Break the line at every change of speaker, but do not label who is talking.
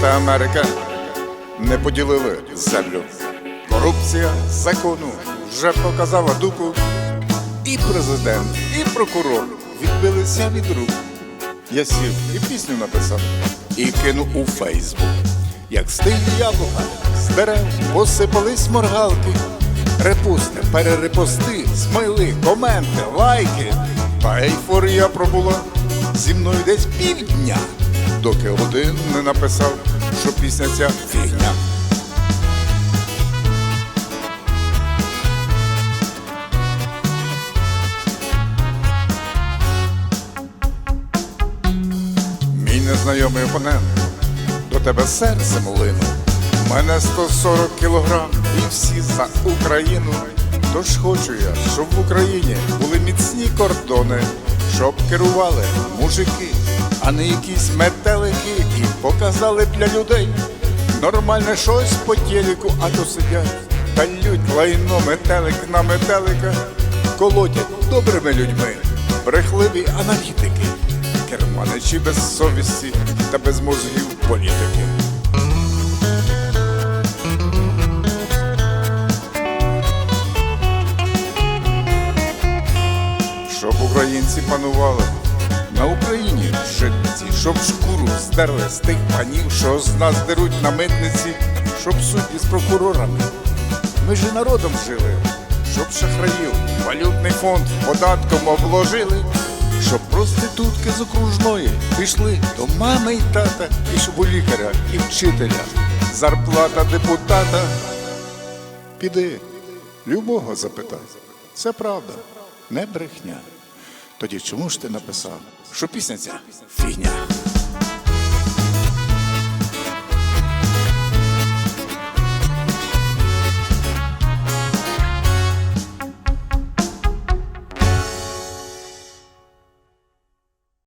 та Америка не поділили землю. Корупція закону вже показала дупу. І президент, і прокурор відбилися від рук. Я сів і пісню написав і кинув у Фейсбук. Як стиль яблука з дерев посипались моргалки. Репости, перерепости, смайли, коменти, лайки. Та ейфорія пробула зі мною десь півдня, доки один не написав, що пісня ця фігня. Мій незнайомий опонент до тебе серцем линув. Мене 140 кілограм і всі за Україну. Тож хочу я, щоб в Україні були міцні кордони, щоб керували мужики, а не якісь метелики, і показали для людей нормальне щось по телеку, а то сидять та лють лайно метелик на метелика, колотять добрими людьми, брехливі аналітики керманичі без совісті та без мозгів політики. Українці панували на Україні в житті, щоб шкуру здерли з тих панів, що з нас деруть на митниці, щоб судді з прокурорами. Ми ж і народом жили, щоб шахраїв валютний фонд податком обложили, щоб проститутки з окружної пішли до мами й тата, і щоб у лікаря і вчителя зарплата депутата. Піди, любого запитай. Це правда, не брехня. Тоді чому ж ти написав, що пісня ця фігня?